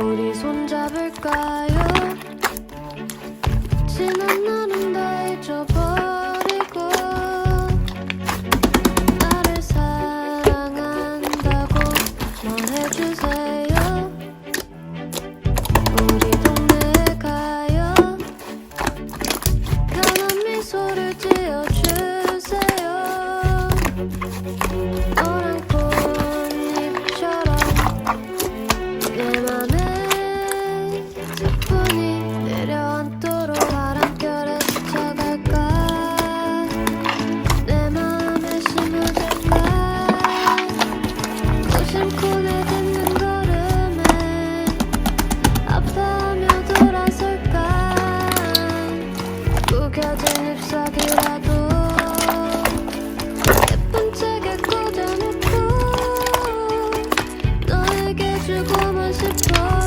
우리 손잡을까요? 너에게 주고만 싶어.